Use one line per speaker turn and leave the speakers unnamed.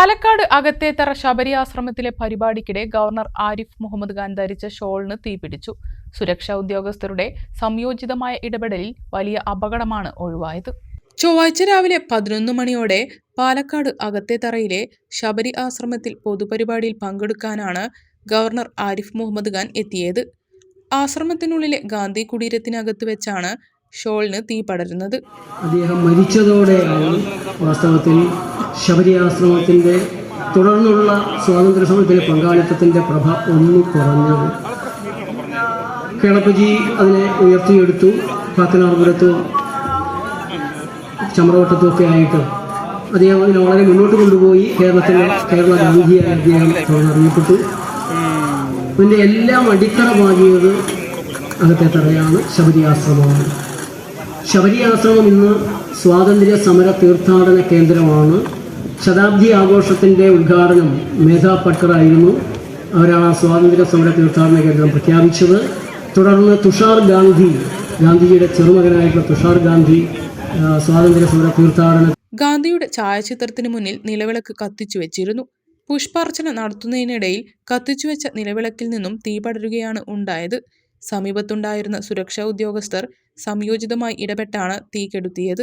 പാലക്കാട് അകത്തേത്തറ ശബരി ആശ്രമത്തിലെ പരിപാടിക്കിടെ ഗവർണർ ആരിഫ് മുഹമ്മദ് ഖാൻ ധരിച്ച ഷോളിന് തീപിടിച്ചു. സുരക്ഷാ ഉദ്യോഗസ്ഥരുടെ സംയോജിതമായ ഇടപെടലിൽ വലിയ അപകടമാണ് ഒഴിവായത്. ചൊവ്വാഴ്ച രാവിലെ പതിനൊന്ന് മണിയോടെ പാലക്കാട് അകത്തേത്തറയിലെ ശബരി ആശ്രമത്തിൽ പൊതുപരിപാടിയിൽ പങ്കെടുക്കാനാണ് ഗവർണർ ആരിഫ് മുഹമ്മദ് ഖാൻ എത്തിയത്. ആശ്രമത്തിനുള്ളിലെ ഗാന്ധി കുടീരത്തിനകത്ത് വെച്ചാണ് ഷോളിന് തീ പടരുന്നത്.
അദ്ദേഹം മരിച്ചതോടെയാണ് വാസ്തവത്തിൽ ശബരി ആശ്രമത്തിന്റെ തുടർന്നുള്ള സ്വാതന്ത്ര്യ സമരത്തിലെ പങ്കാളിത്തത്തിന്റെ പ്രഭ ഒന്ന് കുറഞ്ഞത് കേളപ്പജി അതിനെ ഉയർത്തിയെടുത്തു. കാക്കനാർപുരത്തും ചമ്രവട്ടത്തുമൊക്കെ ആയിട്ട് അദ്ദേഹം അതിനെ വളരെ മുന്നോട്ട് കൊണ്ടുപോയി. കേരളത്തിലെ കേരള ഗാന്ധിയായി അദ്ദേഹം അറിയപ്പെട്ടു ഇതിന്റെ എല്ലാം അടിത്തറ പാകിയത് അകത്തെ തറയാണ് ശബരി ആശ്രമമാണ് ശബരി ആശ്രമം ഇന്ന് സ്വാതന്ത്ര്യ സമര തീർത്ഥാടന കേന്ദ്രമാണ്. ശതാബ്ദി ആഘോഷത്തിന്റെ ഉദ്ഘാടനം മേധാ പട്കർ ആയിരുന്നു. അവരാണ് ആ സ്വാതന്ത്ര്യ സമര തീർത്ഥാടന കേന്ദ്രം പ്രഖ്യാപിച്ചത്. തുടർന്ന് തുഷാർ ഗാന്ധി ഗാന്ധിജിയുടെ ചെറുമകനായിട്ടുള്ള തുഷാർ ഗാന്ധി സ്വാതന്ത്ര്യ സമര തീർത്ഥാടന
ഗാന്ധിയുടെ ഛായാചിത്രത്തിന് മുന്നിൽ നിലവിളക്ക് കത്തിച്ചു വെച്ചിരുന്നു. പുഷ്പാർച്ചന നടത്തുന്നതിനിടയിൽ കത്തിച്ചുവെച്ച നിലവിളക്കിൽ നിന്നും തീ പടരുകയാണ് ഉണ്ടായത്. സമീപത്തുണ്ടായിരുന്ന സുരക്ഷാ ഉദ്യോഗസ്ഥർ സംയോജിതമായി ഇടപെട്ടാണ് തീ കെടുത്തിയത്